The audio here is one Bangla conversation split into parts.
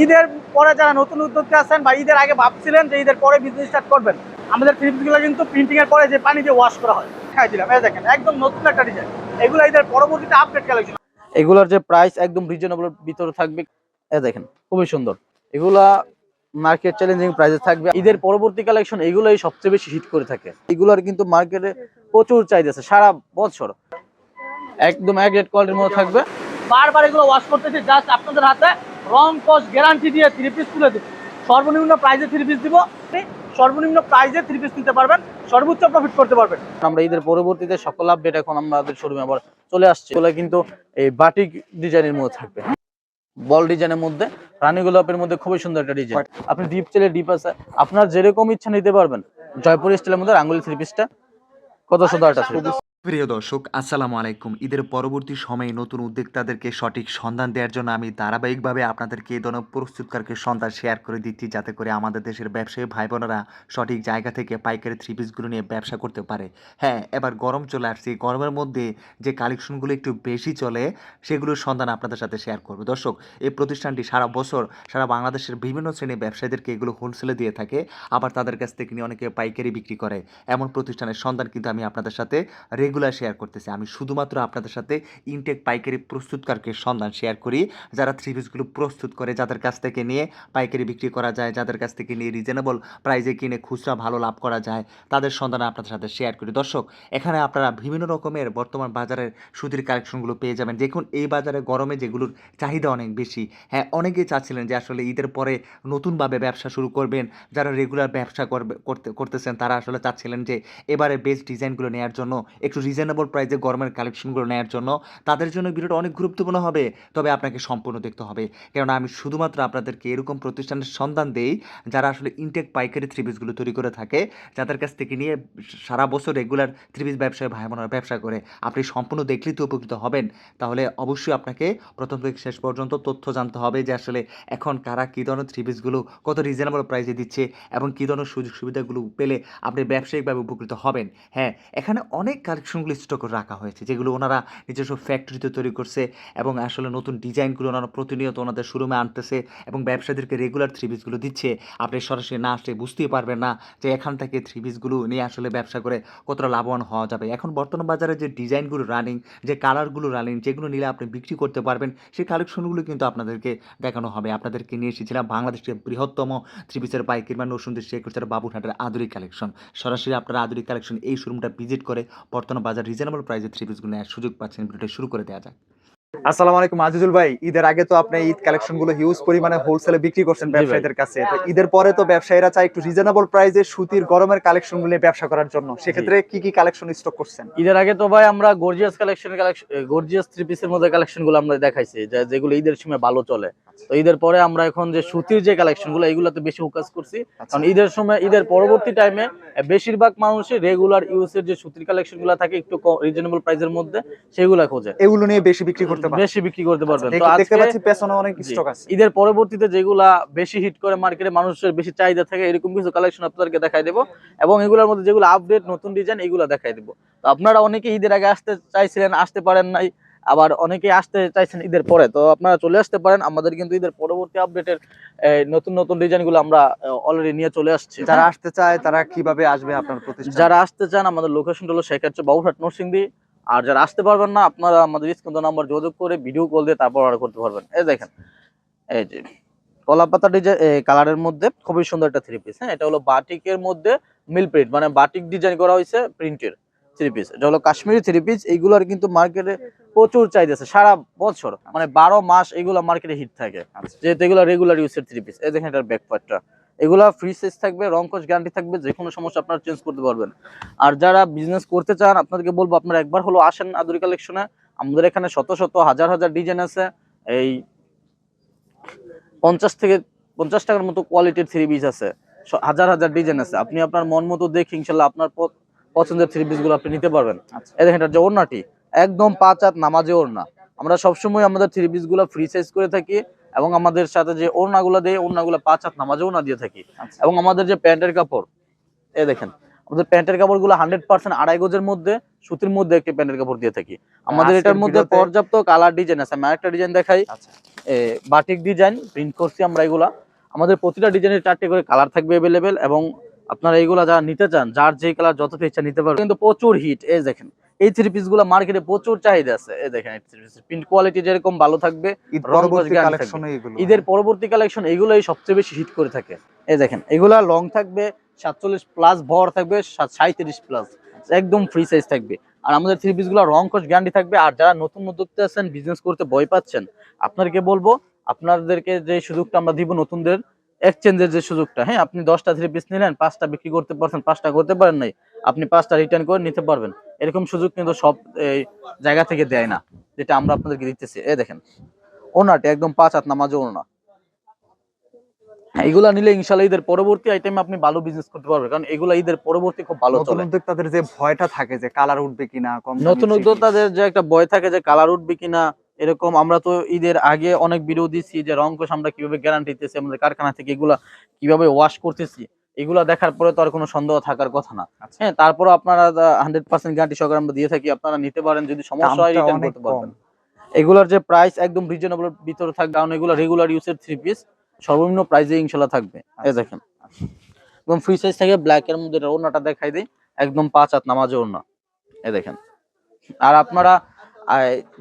ঈদের পরে যারা নতুন উদ্যোক্তা আছেন বা ঈদের আগে ভাবছিলেন যে ঈদের পরে বিজনেস স্টার্ট করবেন আমাদের ফিলিপসগুলো কিন্তু প্রিন্টিং এর পরে যে পানি দিয়ে ওয়াশ করা হয়। খাই দিলাম এই দেখেন একদম নতুন একটা ডিজাইন এগুলো ঈদের পরবর্তীতে আপডেট কালেকশন এগুলোর যে প্রাইস একদম রিজনেবল ভিতরে থাকবে। এ দেখেন খুবই সুন্দর। এগুলা মার্কেট চ্যালেঞ্জিং প্রাইসে থাকবে। ঈদের পরবর্তী কালেকশন এগুলোই সবচেয়ে বেশি হিট করে থাকে। এগুলোর কিন্তু মার্কেটে প্রচুর চাহিদা আছে সারা বছর। একদম এক রেট কোয়ালিটির মধ্যে থাকবে। বারবার এগুলো ওয়াশ করতেছি জাস্ট আপনাদের হাতে রং কস্ট গ্যারান্টি দিয়ে থ্রি পিস তুলে দিব। সর্বনিম্ন প্রাইসে থ্রি পিস দিব। সর্বনিম্ন প্রাইসে থ্রি পিস নিতে পারবেন, সর্বোচ্চ প্রফিট করতে পারবেন। আমরা ঈদের পরবর্তীতে সকল আপডেট এখন আমাদের শোরুমে আবার চলে আসছে। এগুলো কিন্তু এই বাটিক ডিজাইনের মধ্যে থাকবে। বল ডিজাইনের মধ্যে, রানী গোলাপের মধ্যে খুবই সুন্দর একটা ডিজাইন আপনি ডিপ চাইলে ডিপ আছে, আপনার যেরকম ইচ্ছা নিতে পারবেন। জয়পুর স্টাইলের মধ্যে আঙ্গুলি থ্রি পিসটা কত সুন্দর একটা প্রিয় দর্শক, আসসালামু আলাইকুম। ঈদের পরবর্তী সময়ে নতুন উদ্যোক্তাদেরকে সঠিক সন্ধান দেওয়ার জন্য আমি ধারাবাহিকভাবে আপনাদেরকে এই ধরনের প্রস্তুতকারকে সন্ধান শেয়ার করে দিচ্ছি, যাতে করে আমাদের দেশের ব্যবসায়ী ভাই বোনেরা সঠিক জায়গা থেকে পাইকারি থ্রি পিসগুলো নিয়ে ব্যবসা করতে পারে। হ্যাঁ এবার গরম চলে আসছে। গরমের মধ্যে যে কালেকশনগুলো একটু বেশি চলে, সেগুলোর সন্ধান আপনাদের সাথে শেয়ার করব। দর্শক, এই প্রতিষ্ঠানটি সারা বছর সারা বাংলাদেশের বিভিন্ন শ্রেণির ব্যবসায়ীদেরকে এগুলো হোলসেলে দিয়ে থাকে, আবার তাদের কাছ থেকে নিয়ে অনেকে পাইকারি বিক্রি করে। এমন প্রতিষ্ঠানের সন্ধান কিন্তু আমি আপনাদের সাথে রেগুলার শেয়ার করতেছি। আমি শুধুমাত্র আপনাদের সাথে ইনটেক পাইকারি প্রস্তুতকারকে সন্ধান শেয়ার করি। যারা থ্রি পিসগুলো প্রস্তুত করে, যাদের কাছ থেকে নিয়ে পাইকারি বিক্রি করা যায়, যাদের কাছ থেকে নিয়ে রিজনেবল প্রাইজে কিনে খুচরা ভালো লাভ করা যায়, তাদের সন্ধান আপনাদের সাথে শেয়ার করি। দর্শক, এখানে আপনারা বিভিন্ন রকমের বর্তমান বাজারের সুতির কালেকশনগুলো পেয়ে যাবেন। দেখুন, এই বাজারে গরমে যেগুলোর চাহিদা অনেক বেশি। হ্যাঁ অনেকেই চাচ্ছিলেন যে আসলে ঈদের পরে নতুনভাবে ব্যবসা শুরু করবেন। যারা রেগুলার ব্যবসা করবে, করতে, করতেছেন, তারা আসলে চাচ্ছিলেন যে এবারে বেস্ট ডিজাইনগুলো নেওয়ার জন্য একটু রিজনেবল প্রাইসে গরমের কালেকশনগুলো নেওয়ার জন্য তাদের জন্য ভিডিওটা অনেক গুরুত্বপূর্ণ হবে। তবে আপনাকে সম্পূর্ণ দেখতে হবে। কেননা আমি শুধুমাত্র আপনাদেরকে এরকম প্রতিষ্ঠানের সন্ধান দেই, যারা আসলে ইনটেক পাইকারি থ্রি পিসগুলো তৈরি করে থাকে, যাদের কাছ থেকে নিয়ে সারা বছর রেগুলার থ্রি পিস ব্যবসায় ভাই বোনেরা ব্যবসা করে। আপনি সম্পূর্ণ দেখলেই তো উপকৃত হবেন। তাহলে অবশ্যই আপনাকে প্রথম থেকে শেষ পর্যন্ত তথ্য জানতে হবে যে আসলে এখন কারা কী ধরনের থ্রি পিসগুলো কত রিজনেবল প্রাইসে দিচ্ছে এবং কী ধরনের সুযোগ সুবিধাগুলো পেলে আপনি ব্যবসায়িকভাবে উপকৃত হবেন। হ্যাঁ এখানে অনেক কালেকশনগুলো স্টক রাখা হয়েছে, যেগুলো ওনারা নিজস্ব ফ্যাক্টরিতে তৈরি করছে এবং আসলে নতুন ডিজাইনগুলো ওনারা প্রতিনিয়ত ওনাদের শোরুমে আনতেছে এবং ব্যবসায়ীদেরকে রেগুলার থ্রি পিসগুলো দিচ্ছে। আপনি সরাসরি না আসলে বুঝতেই পারবেন না যে এখান থেকে থ্রি পিসগুলো নিয়ে আসলে ব্যবসা করে কতটা লাভবান হওয়া যাবে। এখন বর্তমান বাজারে যে ডিজাইনগুলো রানিং যে কালারগুলো রানিং যেগুলো নিলে আপনি বিক্রি করতে পারবেন, সেই কালেকশনগুলো কিন্তু আপনাদেরকে দেখানো হবে। আপনাদেরকে নিয়ে এসেছিলাম বাংলাদেশের বৃহত্তম থ্রি পিসের পাইকারি বা নসুন্দের শেখ বাবুঘাটের আধুনিক কালেকশন সরাসরি আপনারা আধুনিক কালেকশন এই শোরুমটা ভিজিট করে বর্তমান বাজার রিজনেবল প্রাইসে থ্রি পিসগুলো নেওয়ার সুযোগ পাচ্ছেন। ভিডিওটা শুরু করে দেওয়া যাক। আসসালামু আলাইকুম আজিজুল ভাই। ঈদের আগে তো আপনি ঈদ কালেকশনগুলো হিউজ পরিমাণে হোলসেলে বিক্রি করছেন ব্যবসায়ীদের কাছে। তো ঈদের পরে তো ব্যবসায়ীরা চায় একটু রিজনেবল প্রাইসে সুতির গরমের কালেকশনগুলো ব্যবসা করার জন্য। সেক্ষেত্রে কি কি কালেকশন স্টক করছেন? ঈদের আগে তো ভাই আমরা গর্জিয়াস কালেকশন গর্জিয়াস থ্রি পিসের মধ্যে কালেকশনগুলো আমরা দেখাইছি যেগুলো ঈদের সময় ভালো চলে। তো ঈদের পরে আমরা এখন যে সুতির যে কালেকশনগুলো এগুলোতে বেশি ফোকাস করছি। কারণ ঈদের সময় ঈদের পরবর্তী টাইমে বেশিরভাগ মানুষই রেগুলার ইউজের যে সুতির কালেকশনগুলো থাকে একটু রিজনেবল প্রাইসের মধ্যে সেগুলো খোঁজে। এগুলো নিয়ে বেশি বিক্রি করতে বেশি বিক্রি করতে পারবেন। তো দেখতে পাচ্ছি পেছনে অনেক স্টক আছে। ঈদের পরবর্তীতে যেগুলা বেশি হিট করে মার্কেটে মানুষের বেশি চাহিদা থাকে এরকম কিছু কালেকশন আপনাদেরকে দেখাই দেবো। এবং এগুলোর মধ্যে যেগুলো আপডেট নতুন ডিজাইন এগুলো দেখাই দেবো। তো আপনারা অনেকে ঈদের আগে আসতে চাইছিলেন আসতে পারেন নাই আবার অনেকে আসতে চাইছেন ঈদের পরে। তো আপনারা চলে আসতে পারেন আমাদের কিন্তু ঈদের পরবর্তী আপডেটের নতুন নতুন ডিজাইনগুলো আমরা অলরেডি নিয়ে চলে আসছি। যারা আসতে চায় তারা কীভাবে আসবে আপনার প্রতিষ্ঠান? যারা আসতে চান আমাদের লোকেশন হলো শেখাচ্ছে বাবুঘাট নরসিংদী। আর যারা আসতে পারবেন না আপনারা আমাদের স্ক্রিন নাম্বার যোগাযোগ করে ভিডিও কল দিয়ে তারপর অর্ডার করতে পারবেন। এই দেখেন এই যে কলা পাতা ডিজাইন কালারের মধ্যে খুবই সুন্দর একটা থ্রি পিস হ্যাঁ? এটা হলো বাটিকের মধ্যে মিল প্রিন্ট মানে বাটিক ডিজাইন করা হয়েছে প্রিন্টের থ্রি পিস এটা হলো কাশ্মীরি থ্রি পিস এইগুলোর কিন্তু মার্কেটে প্রচুর চাহিদা আছে সারা বছর মানে বারো মাস এগুলো মার্কেটে হিট থাকে। আচ্ছা। যেহেতু এগুলো রেগুলার ইউজের থ্রি পিস এই দেখেন এটার ব্যাক পার্টটা এগুলা ফ্রি সাইজ থাকবে রংকশ গ্যারান্টি থাকবে যে কোনো সমস্যা আপনারা চেঞ্জ করতে পারবেন। আর যারা বিজনেস করতে চান আপনাদেরকে বলব আপনারা একবার হলো আসেন আদুরি কালেকশনে আমাদের এখানে শত শত হাজার হাজার ডিজাইন আছে। এই পঞ্চাশ থেকে পঞ্চাশ টাকার মতো কোয়ালিটির থ্রি পিস আছে। হাজার হাজার ডিজাইন আছে। আপনি আপনার মন মতো দেখে ইনশাল্লাহ আপনার পছন্দের থ্রি পিসগুলো আপনি নিতে পারবেন। আচ্ছা। এই দেখেন এটা যে ওড়নাটি একদম পাঁচ হাত নামাজে ওড়না। আমরা সবসময় আমাদের থ্রি পিসগুলো ফ্রি সাইজ করে থাকি। এবং আমাদের সাথে যে ওড়নাগুলো দেয় ওড়নাগুলো পাঁচ হাত নামাজে ওড়না দিয়ে থাকি। আচ্ছা। এবং আমাদের যে প্যান্টের কাপড় এই দেখেন আমাদের প্যান্টের কাপড়গুলো হান্ড্রেড পার্সেন্ট আড়াই গজের মধ্যে সুতির মধ্যে একটি প্যান্টের কাপড় দিয়ে থাকি। আমাদের এটার মধ্যে পর্যাপ্ত কালার ডিজাইন আছে। আমি একটা ডিজাইন দেখাই। বাটিক ডিজাইন প্রিন্ট করছি আমরা এগুলা। আমাদের প্রতিটা ডিজাইনের চারটে করে কালার থাকবে অ্যাভেলেবেল এবং আপনারা এইগুলা যারা নিতে চান যার যে কালার যতটা ইচ্ছা নিতে পারবেন। কিন্তু প্রচুর হিট এই দেখেন। এই থ্রি পিসগুলো মার্কেটে প্রচুর চাহিদা আছে। এই দেখেন প্রিন্ট কোয়ালিটি যেরকম ভালো থাকবে ঈদের পরবর্তী কালেকশন এগুলোই সবচেয়ে বেশি হিট করে থাকে। এই দেখেন এগুলা লং থাকবে সাতচল্লিশ প্লাস ভর থাকবে সাঁত্রিশ প্লাস একদম ফ্রি সাইজ থাকবে। আর আমাদের থ্রি পিসগুলো রং কস গ্যারান্টি থাকবে। আর যারা নতুন উদ্যোক্তা আছেন বিজনেস করতে ভয় পাচ্ছেন আপনাদেরকে বলব আপনাদেরকে যে সুযোগটা আমরা দিব নতুনদের এক্সচেঞ্জের যে সুযোগটা হ্যাঁ? আপনি দশটা থ্রি পিস নিলেন পাঁচটা বিক্রি করতে পারছেন পাঁচটা করতে পারেন নাই। আপনি পাঁচটা রিটার্ন করে নিতে পারবেন। এরকম সুযোগ কিন্তু সব এই জায়গা থেকে দেয় না যেটা আমরা আপনাদেরকে দিতেছি। এই দেখেন ওনাটা একদম পাঁচ হাত নামাজ ওনা। এগুলা নিলে ইনশাল্লাহ ঈদের পরবর্তী আইটেমে আপনি ভালো বিজনেস করতে পারবেন কারণ এগুলা ঈদের পরবর্তী খুব ভালো নতুন উদ্যোক্তাদের যে ভয়টা থাকে যে কালার উঠবে কিনা কম নতুন উদ্যোক্তাদের যে একটা ভয় থাকে যে কালার উঠবে কিনা এরকম আমরা তো ঈদের আগে অনেক ভিডিও দিচ্ছি যে রং কোষ আমরা কীভাবে গ্যারান্টি দিতেছি আমাদের কারখানা থেকে এগুলা কীভাবে ওয়াশ করতেছি। এগুলা দেখার পরে তো আর কোনো সন্দেহ থাকার কথা না। আচ্ছা। হ্যাঁ তারপরে আপনারা হান্ড্রেড পার্সেন্ট গ্যারান্টি সহকারে আমরা দিয়ে থাকি আপনারা নিতে পারেন যদি সমস্যা হয় রিটার্ন করতে পারবেন। এগুলার যে প্রাইস একদম রিজনেবল ভিতরে থাকবে কারণ এগুলো রেগুলার ইউজের থ্রি পিস সর্বনিম্ন প্রাইসে ইনশাল্লাহ থাকবে। এই দেখেন। একদম ফ্রি সাইজ থাকে ব্ল্যাক এর মধ্যে এটা ওড়নাটা দেখাই দিই একদম পাঁচ হাত নামাজে ওড়না। এই দেখেন। আর আপনারা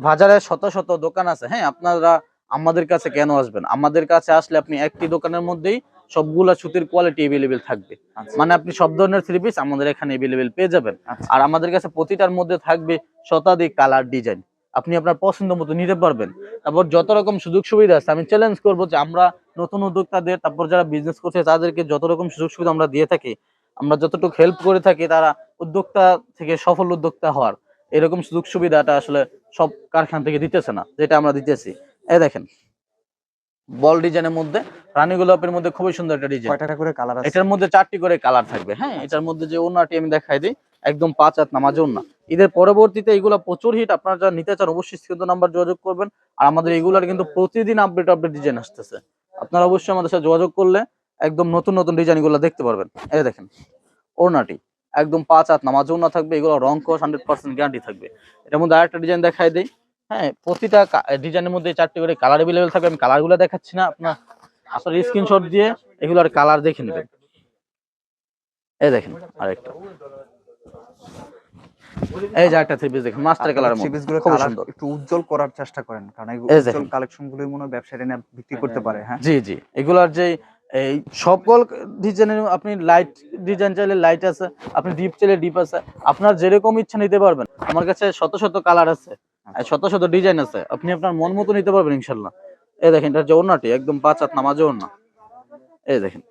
বাজারে শত শত দোকান আছে হ্যাঁ আপনারা আমাদের কাছে কেন আসবেন? আমাদের কাছে আসলে আপনি একটি দোকানের মধ্যেই সবগুলা সুতির কোয়ালিটি এভেলেবেল থাকবে। আচ্ছা। মানে আপনি সব ধরনের থ্রি পিস আমাদের এখানে এভেলেবেল পেয়ে যাবেন। আচ্ছা। আর আমাদের কাছে প্রতিটার মধ্যে থাকবে শতাধিক কালার ডিজাইন আপনি আপনার পছন্দ মতো নিতে পারবেন। তারপর যত রকম সুযোগ সুবিধা আছে আমি চ্যালেঞ্জ করব যে আমরা নতুন উদ্যোক্তাদের তারপর যারা বিজনেস করছে তাদেরকে যত রকম সুযোগ সুবিধা আমরা দিয়ে থাকি আমরা যতটুকু হেল্প করে থাকি তারা উদ্যোক্তা থেকে সফল উদ্যোক্তা হওয়ার এরকম সুযোগ সুবিধাটা আসলে সব কারখানা থেকে দিতেছে না যেটা আমরা দিতেছি। এই দেখেন। বল ডিজাইনের মধ্যে। রানী গোলাপের মধ্যে খুবই সুন্দর একটা ডিজাইন কয়টা করে কালার আছে? এটার মধ্যে চারটি করে কালার থাকবে হ্যাঁ? এটার মধ্যে যে ওনাটি আমি দেখাই দিই একদম পাঁচ হাত নামাজ ওনা ঈদের পরবর্তীতে এগুলো প্রচুর হিট আপনারা যারা নিতে চান অবশ্যই স্ক্রিন নাম্বার যোগাযোগ করবেন। আর আমাদের এগুলার কিন্তু প্রতিদিন আপডেট আপডেট ডিজাইন আসতেছে। আপনারা অবশ্যই আমাদের সাথে যোগাযোগ করলে একদম নতুন নতুন ডিজাইনগুলো দেখতে পারবেন। এই দেখেন ওড়নাটি একদম পাঁচ হাত নামাজ ওনা থাকবে এগুলো রং কোর্স হান্ড্রেড পার্সেন্ট গ্যারান্টি থাকবে। এটার মধ্যে আরেকটা ডিজাইন দেখাই দিই। হ্যাঁ প্রতিটা ডিজাইনের মধ্যে চারটি করে কালার অ্যাভেলেবেল থাকবে। আমি কালারগুলো দেখাচ্ছি না আপনার আসলে স্ক্রিনশট দিয়ে এগুলোর কালার দেখে নেবেন। এই দেখেন আরেকটা। এই যে একটা থ্রি পিস দেখেন মাস্টার কালার থ্রি পিসগুলো কালার সুন্দর। একটু উজ্জ্বল করার চেষ্টা করেন কারণ এই উজ্জ্বল কালেকশন গুলোই মনে হয় ব্যবসায়ীরা নিয়ে বিক্রি করতে পারে হ্যাঁ? জি জি। এগুলার যে এই সকল ডিজাইনের আপনি লাইট ডিজাইন চাইলে লাইট আছে আপনি ডিপ চাইলে ডিপ আছে। আপনার যেরকম ইচ্ছা নিতে পারবেন। আমার কাছে শত শত কালার আছে। শত শত ডিজাইন আছে। আপনি আপনার মন মতো নিতে পারবেন ইনশাল্লাহ। এই দেখেন, এটা যে ওড়নাটি, একদম পাঁচ হাত নামাজে ওড়না। এই দেখেন।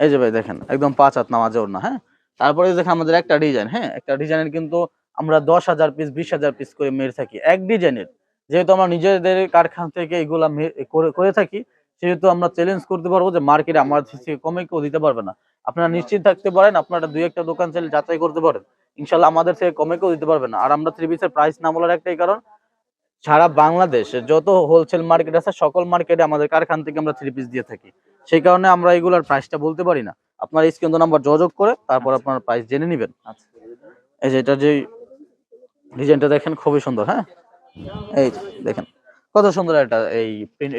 এই যে ভাই, দেখেন, একদম পাঁচ হাত নামাজে ওড়না হ্যাঁ? তারপরে দেখেন, আমাদের একটা ডিজাইন হ্যাঁ? একটা ডিজাইনের কিন্তু আমরা দশ হাজার পিস বিশ হাজার পিস করে মেরে থাকি। এক ডিজাইনের যেহেতু আমরা নিজেদের কারখানা থেকে এগুলা করে করে থাকি সেহেতু আমরা চ্যালেঞ্জ করতে পারব যে মার্কেটে আমার থেকে কমে কেউ দিতে পারবে না। আপনারা নিশ্চিত থাকতে পারেন আপনারা দুই একটা দোকান চাইলে যাচাই করতে পারেন। ইনশাল্লাহ আমাদের থেকে কমে কেউ দিতে পারবে না। আর আমরা থ্রি পিসের প্রাইস না বলার একটাই কারণ সারা বাংলাদেশে যত হোলসেল মার্কেট আছে সকল মার্কেটে আমাদের কারখান থেকে আমরা থ্রি পিস দিয়ে থাকি। সেই কারণে আমরা এগুলোর প্রাইসটা বলতে পারি না। আপনার স্ক্রিন নাম্বার যোগাযোগ করে তারপর আপনার প্রাইস জেনে নেবেন। আচ্ছা। এই যে এটা যে ডিজাইনটা দেখেন খুবই সুন্দর হ্যাঁ? এই দেখেন। কত সুন্দর একটা এই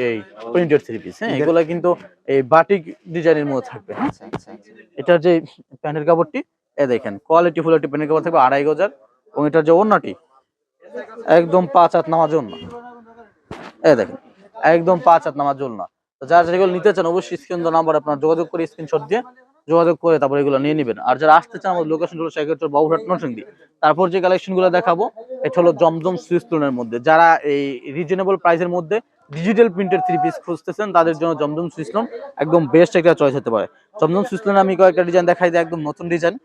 এই প্রিন্টেড থ্রি পিস হ্যাঁ এগুলা কিন্তু এই বাটিক ডিজাইনের মধ্যে থাকবে হ্যাঁ? আচ্ছা আচ্ছা আচ্ছা। এটার যে প্যান্টের কাপড়টি এ দেখেন কোয়ালিটি ফুল একটি প্যান্টের কাপড় থাকবে আড়াই গজার এবং এটার যে অন্যটি একদম পাঁচ হাত নামার জন্য এ দেখেন একদম পাঁচ হাত নামার জন্য যারা যেগুলো নিতে চান অবশ্যই স্ক্রিন নাম্বার আপনার যোগাযোগ করে স্ক্রিনশট দিয়ে যোগাযোগ করে তারপর এগুলো নিয়ে নেবেন। আর যারা আসতে চান, আমাদের লোকেশন হলো শেখের বাবুঘাট নরসিংদী। তারপর যে কালেকশনগুলো দেখাবো, এটা হলো জমজম সুইস লোনের মধ্যে। যারা এই রিজনেবল প্রাইসের মধ্যে ডিজিটাল প্রিন্টের থ্রি পিস খুঁজতেছেন, তাদের জন্য জমজম সুইস লোন একদম বেস্ট একটা চয়েস হতে পারে। জমজম সুইস লোনে আমি কয়েকটা ডিজাইন দেখাই দিই একদম নতুন ডিজাইন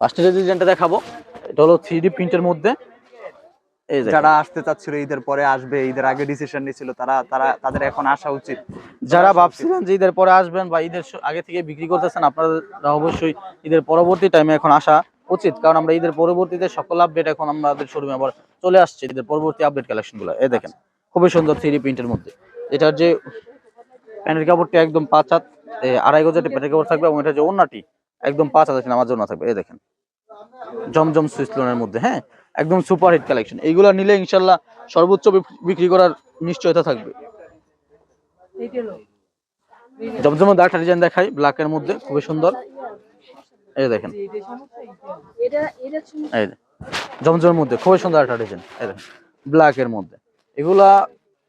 ফার্স্টে ডিজাইনটা দেখাবো, এটা হলো থ্রি ডি প্রিন্টের মধ্যে। যারা আসতে চাচ্ছিল ঈদের পরে আসবে ঈদের আগে ডিসিশন নিয়েছিল তারা তারা তাদের এখন আসা উচিত। যারা ভাবছিলেন যে ঈদের পরে আসবেন বা ঈদের আগে থেকে বিক্রি করতেছেন আপনারা অবশ্যই ঈদের পরবর্তী টাইমে এখন আসা উচিত। কারণ আমরা ঈদের পরবর্তীতে সকল আপডেট এখন আমাদের শোরুমে আবার চলে আসছে ঈদের পরবর্তী আপডেট কালেকশনগুলো। এই দেখেন খুবই সুন্দর থ্রি প্রিন্টের মধ্যে। এটার যে প্যান্টের কাপড়টি একদম পাঁচ হাত এ, আড়াই গজাটি প্যান্টের কাপড় থাকবে এবং এটা যে ওন্নাটি একদম পাঁচ হাজার আমার জন্য থাকবে। এই দেখেন জমজম সুইস লোনের মধ্যে হ্যাঁ? একদম সুপার হিট কালেকশন এইগুলো নিলে ইনশাল্লাহ সর্বোচ্চ বিক্রি করার নিশ্চয়তা থাকবে। জমজমের দাঁড়টা ডিজাইন দেখাই ব্ল্যাকের মধ্যে খুবই সুন্দর। এই দেখেন। এই জমজমের মধ্যে খুবই সুন্দর একটা ডিজাইন এই দেখেন ব্ল্যাকের মধ্যে। এগুলা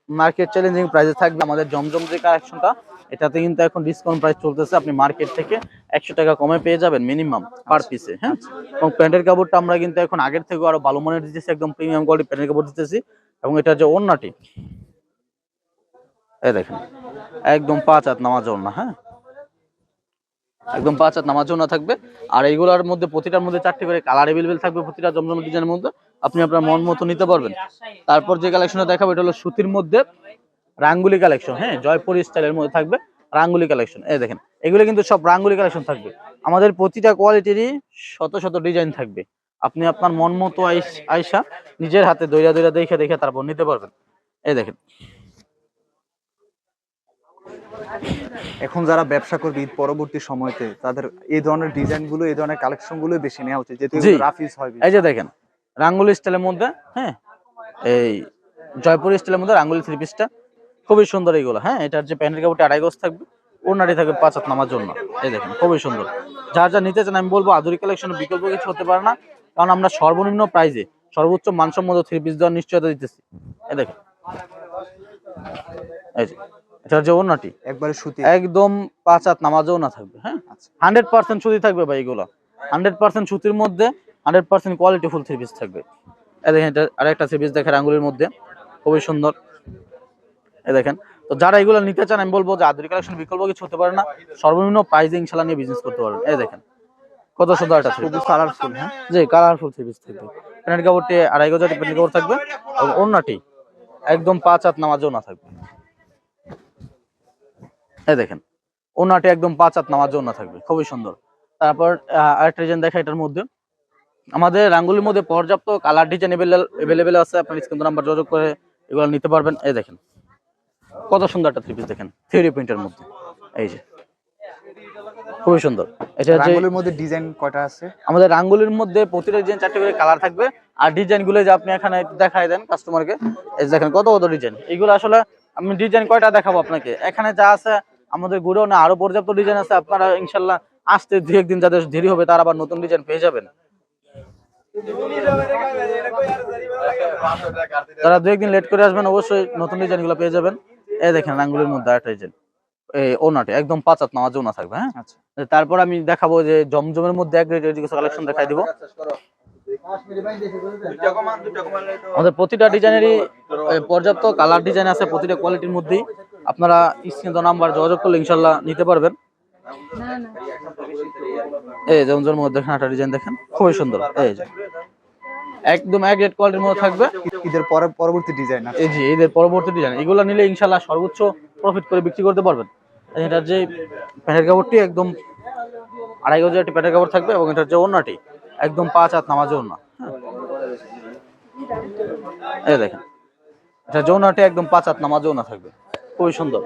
মার্কেট চ্যালেঞ্জিং প্রাইসে থাকবে। আমাদের জমজম যে কালেকশনটা এটাতে কিন্তু এখন ডিসকাউন্ট প্রাইস চলতেছে আপনি মার্কেট থেকে একশো টাকা কমে পেয়ে যাবেন মিনিমাম পার পিসে হ্যাঁ? এবং প্যান্টের কাপড়টা আমরা কিন্তু এখন আগের থেকে আরও ভালো মানের দিতেছি একদম প্রিমিয়াম কোয়ালিটি প্যান্টের কাপড় দিতেছি। এবং এটা যে ওন্নাটি এই দেখেন একদম পাঁচ হাত নামাজ ওন্না হ্যাঁ? একদম পাঁচ হাত নামাজ ওন্না থাকবে। আর এইগুলোর মধ্যে প্রতিটার মধ্যে চারটি করে কালার এভেলেবেল থাকবে প্রতিটা জমজম ডিজাইনের মধ্যে। আপনি আপনার মন মতো নিতে পারবেন। তারপর যে কালেকশনটা দেখাবো এটা হলো সুতির মধ্যে রাঙ্গুলি কালেকশন হ্যাঁ জয়পুর স্টাইলের মধ্যে থাকবে রাঙ্গুলি কালেকশন এই দেখেন এগুলো কিন্তু সব রাঙ্গুলি কালেকশন থাকবে। আমাদের প্রতিটা কোয়ালিটিরই শত শত ডিজাইন থাকবে। আপনি আপনার মন মতো আইস- আইসা নিজের হাতে দইরা দইরা দেখে দেখে তারপর নিতে পারবেন। এই দেখেন। এখন যারা ব্যবসা করবে ঈদ পরবর্তী সময়তে তাদের এই ধরনের ডিজাইনগুলো এই ধরনের কালেকশনগুলো বেশি নেওয়া উচিত যেহেতু। রাফিস হয় এই যে দেখেন রাঙ্গুলি স্টাইলের মধ্যে হ্যাঁ এই জয়পুর স্টাইলের মধ্যে রাঙ্গুলি থ্রি পিসটা খুবই সুন্দর এইগুলো হ্যাঁ? এটার যে প্যান্টের কাপড়টা আড়াই গজ থাকবে ওনাটি থাকবে পাঁচ হাত নামার জন্য। এই দেখেন খুবই সুন্দর। যার যা নিতে চান আমি বলব আধুনিক কালেকশনের বিকল্প কিছু হতে পারে না কারণ আমরা সর্বনিম্ন প্রাইজে সর্বোচ্চ মানসম্মত থ্রি পিস দেওয়ার নিশ্চয়তা দিতেছি। এই দেখেন। এই যে এটার যে ওনাটি একবারে সুতি। একদম পাঁচ হাত নামাজও না থাকবে হ্যাঁ? আচ্ছা। হান্ড্রেড পার্সেন্ট সুতি থাকবে ভাই এগুলো। হান্ড্রেড পার্সেন্ট সুতির মধ্যে hundred percent quality full three piece থাকবে। এই দেখেন এটা আরেকটা থ্রি পিস দেখেন আঙ্গুলের মধ্যে খুবই সুন্দর। এই দেখেন তো যারা এগুলো নিতে চান আমি বলব যে আধুনিক কালেকশন বিকল্প কিছু হতে পারে না। সর্বনিম্ন প্রাইসে ইনশাল্লাহ নিয়ে বিজনেস করতে পারবেন। এই দেখেন কত সুন্দর একটা থ্রি কালারফুল হ্যাঁ? জি কালারফুল থ্রি পিস থাকবে। প্যান্টের কাপড়টি আড়াই গজার প্যান্টের কাপড় থাকবে এবং ওড়নাটি একদম পাঁচ হাত নামাজও না থাকবে। এই দেখেন ওনাটি একদম পাঁচ হাত নামার না থাকবে খুবই সুন্দর। তারপর আরেকটা ডিজাইন দেখা এটার মধ্যে। আমাদের রাঙ্গুলির মধ্যে পর্যাপ্ত কালার ডিজাইন এভেলেবেল আছে আপনার স্ক্রিন নাম্বার যোগাযোগ করে এগুলো নিতে পারবেন। এই দেখেন কত সুন্দর একটা থ্রি পিস দেখেন থ্রি প্রিন্টের মধ্যে। এই যে খুবই সুন্দর। এটা রাঙ্গুলির মধ্যে ডিজাইন কয়টা আছে? আমাদের রাঙ্গুলির মধ্যে প্রতিটা ডিজাইন চারটে করে কালার থাকবে। আর ডিজাইনগুলো যে আপনি এখানে দেখাই দেন কাস্টমারকে এই দেখেন কত কত ডিজাইন এগুলো আসলে আমি ডিজাইন কয়টা দেখাবো আপনাকে? এখানে যা আছে আমাদের না আরও পর্যাপ্ত ডিজাইন আছে। আপনারা ইনশাল্লাহ আসতে দু একদিন যাদের দেরি হবে তারা আবার নতুন ডিজাইন পেয়ে যাবেন। তারা দু একদিন লেট করে আসবেন অবশ্যই নতুন ডিজাইনগুলো পেয়ে যাবেন। এই দেখেন রাঙ্গুলির মধ্যে ডিজাইন এই ওনাটি একদম পাঁচ হাত নামাজ ওনা থাকবে হ্যাঁ? আচ্ছা। তারপর আমি দেখাবো যে জমজমের মধ্যে এক কিছু কালেকশন দেখাই দিব। আমাদের প্রতিটা ডিজাইনেরই পর্যাপ্ত কালার ডিজাইন আছে প্রতিটা কোয়ালিটির মধ্যেই। আপনারা স্ক্রিন নাম্বার যোগাযোগ করলে ইনশাল্লাহ নিতে পারবেন। না না। এই জমজমের মধ্যে দেখেন একটা ডিজাইন দেখেন খুবই সুন্দর। এই যে। একদম এক রেট কোয়ালিটির মধ্যে থাকবে। ঈদের পরে পরবর্তী ডিজাইন আছে। এই যে এদের পরবর্তী ডিজাইন এগুলো নিলে ইনশাল্লাহ সর্বোচ্চ প্রফিট করে বিক্রি করতে পারবেন। এটার যে প্যান্টের কাপড়টি একদম আড়াই গজের একটি প্যান্টের কাপড় থাকবে এবং এটার যে ওড়নাটি একদম পাঁচ হাত নামাজে ওড়না। হ্যাঁ। এই দেখেন এটা যৌনাটি একদম পাঁচ হাত নামাজে ওড়না থাকবে। খুবই সুন্দর।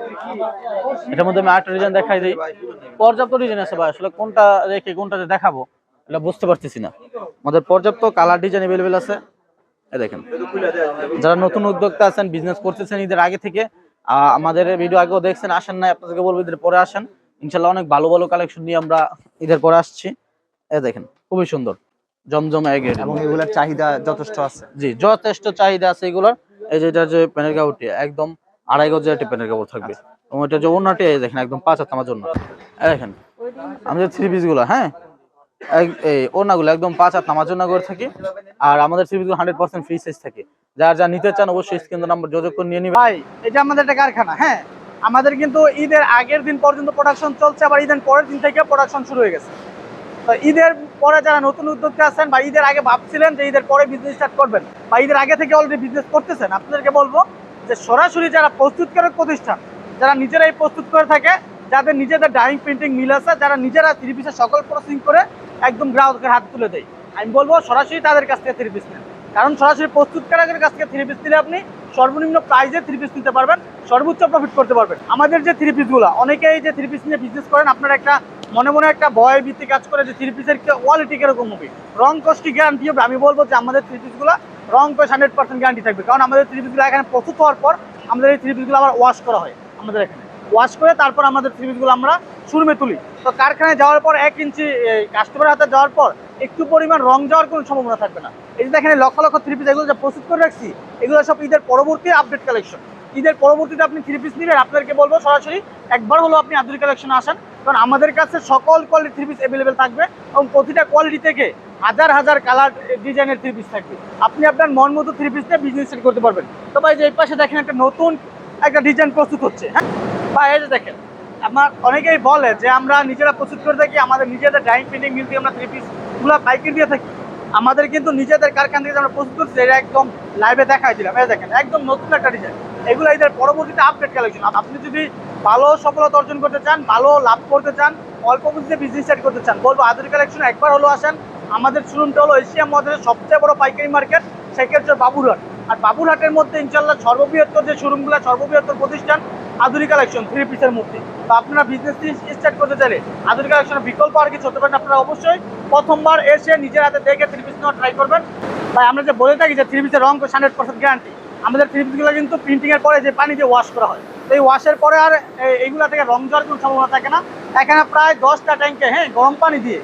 এটার মধ্যে আমি আরেকটা ডিজাইন দেখাই দিই। পর্যাপ্ত ডিজাইন আছে ভাই আসলে কোনটা রেখে কোনটা যে দেখাবো? এটা বুঝতে পারতেছি না। আমাদের পর্যাপ্ত কালার ডিজাইন এভেলেবেল আছে। দেখেন যারা নতুন উদ্যোক্তা আছেন বিজনেস করতেছেন ঈদের আগে থেকে আমাদের ভিডিও আগেও দেখছেন আসেন না আপনাদেরকে বলব ঈদের পরে আসেন। ইনশাল্লাহ অনেক ভালো ভালো কালেকশন নিয়ে আমরা ঈদের পরে আসছি। এ দেখেন খুবই সুন্দর জমজম এগের এবং এগুলার চাহিদা যথেষ্ট আছে। জি যথেষ্ট চাহিদা আছে এগুলোর। এই যে এটা যে প্যানের কাপড়টি একদম আড়াই গজের একটি প্যানের কাপড় থাকবে। এবং এটা যে এই দেখেন একদম পাঁচ হাত আমার জন্য দেখেন আমাদের থ্রি পিসগুলো হ্যাঁ? ওনাগুলো একদম পাঁচ হাত নামার জন্য করে থাকি। আর আমাদেরগুলো হান্ড্রেড পার্সেন্ট ফ্রি সাইজ থাকে। যার যা নিতে চান অবশ্যই স্ক্রিন নাম্বার যোগাযোগ করে নিয়ে নিবেন। ভাই, এটা আমাদের একটা কারখানা হ্যাঁ? আমাদের কিন্তু ঈদের আগের দিন পর্যন্ত প্রোডাকশন চলছে, আবার ঈদের পরের দিন থেকে প্রোডাকশন শুরু হয়ে গেছে। তো ঈদের পরে যারা নতুন উদ্যোক্তা আছেন বা ঈদের আগে ভাবছিলেন যে ঈদের পরে বিজনেস স্টার্ট করবেন, বা ঈদের আগে থেকে অলরেডি বিজনেস করতেছেন, আপনাদেরকে বলব যে সরাসরি যারা প্রস্তুতকারক প্রতিষ্ঠান, যারা নিজেরাই প্রস্তুত করে থাকে, যাদের নিজেদের ডাইং প্রিন্টিং মিল আছে, যারা নিজেরা থ্রি সকল প্রসেসিং করে একদম গ্রাহকের হাত তুলে দেয়। আমি বলব সরাসরি তাদের কাছ থেকে থ্রি পিস নেন। কারণ সরাসরি প্রস্তুতকারকের কাছ থেকে থ্রি পিস নিলে আপনি সর্বনিম্ন প্রাইজে থ্রি পিস নিতে পারবেন, সর্বোচ্চ প্রফিট করতে পারবেন। আমাদের যে থ্রি পিসগুলো অনেকেই যে থ্রি পিস নিয়ে বিজনেস করেন, আপনার একটা মনে মনে একটা ভয় ভিত্তি কাজ করে যে থ্রি পিসের কোয়ালিটি কীরকম হবে। রং কস কি গ্যারান্টি হবে? আমি বলব যে আমাদের থ্রি পিসগুলো রং কস হান্ড্রেড পার্সেন্ট গ্যারান্টি থাকবে। কারণ আমাদের থ্রি পিসগুলো এখানে প্রস্তুত হওয়ার পর আমাদের এই থ্রি পিসগুলো আবার ওয়াশ করা হয় আমাদের এখানে। ওয়াশ করে তারপর আমাদের থ্রি পিসগুলো আমরা শোরুমে তুলি। তো কারখানায় যাওয়ার পর এক ইঞ্চি কাস্টমারের হাতে যাওয়ার পর একটু পরিমাণ রং যাওয়ার কোনো সম্ভাবনা থাকবে না। এই যে দেখেন লক্ষ লক্ষ থ্রি পিস এগুলো যা প্রস্তুত করে রাখছি, এগুলো সব ঈদের পরবর্তী আপডেট কালেকশন ঈদের পরবর্তীতে আপনি থ্রি পিস নেবেন, আপনাদেরকে বলব সরাসরি একবার হলো আপনি আদুরি কালেকশনে আসেন। কারণ আমাদের কাছে সকল কোয়ালিটি থ্রি পিস অ্যাভেলেবেল থাকবে এবং প্রতিটা কোয়ালিটি থেকে হাজার হাজার কালার ডিজাইনের থ্রি পিস থাকবে। আপনি আপনার মন মতো থ্রি পিস দিয়ে বিজনেস করতে পারবেন। তো ভাই যে এই পাশে দেখেন একটা নতুন একটা ডিজাইন প্রস্তুত হচ্ছে হ্যাঁ? বা এই যে দেখেন, আমার অনেকেই বলে যে আমরা নিজেরা প্রস্তুত করে থাকি, আমাদের নিজেদের ডাইং প্রিন্টিং মিল থেকে আমরা থ্রি পিসগুলো পাইকারি দিয়ে থাকি। আমাদের কিন্তু নিজেদের কারখানা থেকে আমরা প্রস্তুত করছি, এটা একদম লাইভে দেখাই দিলাম। এই দেখেন, একদম নতুন একটা ডিজাইন এগুলো এদের পরবর্তীতে আপডেট কালেকশন আপনি যদি ভালো সফলতা অর্জন করতে চান, ভালো লাভ করতে চান, অল্প পুঁজিতে বিজনেস স্টার্ট করতে চান, বলব আদুরি কালেকশন একবার হলো আসেন। আমাদের শোরুমটা হলো এশিয়া মধ্যে সবচেয়ে বড় পাইকারি মার্কেট সেক্ষেত্রে বাবুরহাট। আর বাবুরহাটের মধ্যে ইনশাল্লাহ সর্ববৃহত্তর যে শোরুমগুলো, সর্ববৃহত্তর প্রতিষ্ঠান আদুরি কালেকশন থ্রি পিসের মধ্যে তো আপনারা বিজনেস স্টার্ট করতে চাইলে আদুরি কালেকশনের বিকল্প আর কিছু হতে পারেন আপনারা অবশ্যই প্রথমবার এসে নিজের হাতে দেখে থ্রি পিস নেওয়া ট্রাই করবেন। তাই আমরা যে বলে থাকি যে থ্রি পিসের রং হান্ড্রেড পার্সেন্ট গ্যারান্টি আমাদের থ্রি পিসগুলো কিন্তু প্রিন্টিংয়ের পরে যে পানি দিয়ে ওয়াশ করা হয়। এই ওয়াশের পরে আর এইগুলা থেকে রং যাওয়ার কোনো সম্ভাবনা থাকে না। এখানে প্রায় দশটা ট্যাঙ্কে হ্যাঁ গরম পানি দিয়ে।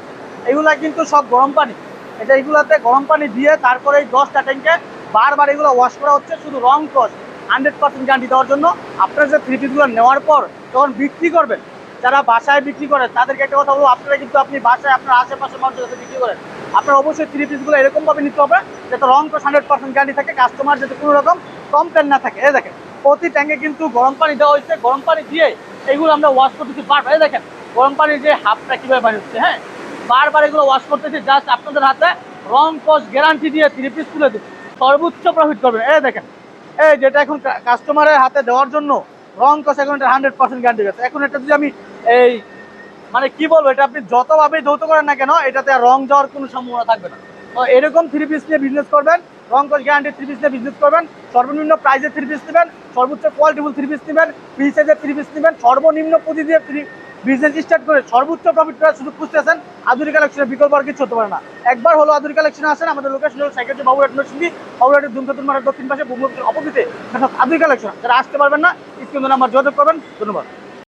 এগুলা কিন্তু সব গরম পানি। এটা এইগুলাতে গরম পানি দিয়ে তারপরে এই দশটা ট্যাঙ্কে বারবার এগুলো ওয়াশ করা হচ্ছে, শুধু রং কস্ট হান্ড্রেড পার্সেন্ট গ্যারান্টি দেওয়ার জন্য। আপনারা যে থ্রি পিসগুলো নেওয়ার পর যখন বিক্রি করবেন, যারা বাসায় বিক্রি করে তাদেরকে একটা কথা বলব, আপনারা কিন্তু আপনি বাসায় আপনার আশেপাশের মানুষের কাছে বিক্রি করেন। আপনার অবশ্যই থ্রি পিসগুলো এরকমভাবে নিতে হবে যাতে রং কস্ট হান্ড্রেড পার্সেন্ট গ্যারান্টি থাকে কাস্টমার যাতে কোনো রকম কমপ্লেন না থাকে। এই দেখেন, প্রতি ট্যাঙ্কে কিন্তু গরম পানি দেওয়া হয়েছে। গরম পানি দিয়ে এগুলো আমরা ওয়াশ করতেছি এই দেখেন, গরম পানির যে হাফটা কীভাবে হচ্ছে হ্যাঁ? বারবার এগুলো ওয়াশ করতেছি জাস্ট আপনাদের হাতে রং কস্ট গ্যারান্টি দিয়ে থ্রি পিস তুলে দিচ্ছি। সর্বোচ্চ প্রফিট করবেন এই দেখেন, এই যেটা এখন কাস্টমারের হাতে দেওয়ার জন্য রং কস্ট এখন এটা হান্ড্রেড পার্সেন্ট গ্যারান্টি আছে। এখন এটা যদি আমি এই মানে কি বলব, এটা আপনি যতভাবে ধৌত করেন না কেন, এটাতে রং যাওয়ার কোনো সম্ভাবনা থাকবে না। তো এরকম থ্রি পিস নিয়ে বিজনেস করবেন রং কস্ট গ্যারান্টি থ্রি পিস নিয়ে বিজনেস করবেন, সর্বনিম্ন প্রাইসে থ্রি পিস নেবেন, সর্বোচ্চ কোয়ালিটিফুল থ্রি পিস নেবেন ফ্রি সাইজের থ্রি পিস নেবেন, সর্বনিম্ন পুঁজি দিয়ে থ্রি বিজনেস স্টার্ট করে সর্বোচ্চ প্রফিট করার সুযোগ খুঁজতেছেন আধুরি কালেকশনের বিকল্প আর কিছু হতে পারে না। একবার হলো আধুরি কালেকশনে আসেন, আমাদের লোকেশন হলো সেক্রেটারি বাবুরাট নরসিংদী বাবুরাটের ধূমকেতুর মারার দক্ষিণ পাশে বুমুখের অপোজিটে। আধুরি কালেকশন যারা আসতে পারবেন না, স্ক্রিন নাম্বার যোগাযোগ করবেন। ধন্যবাদ।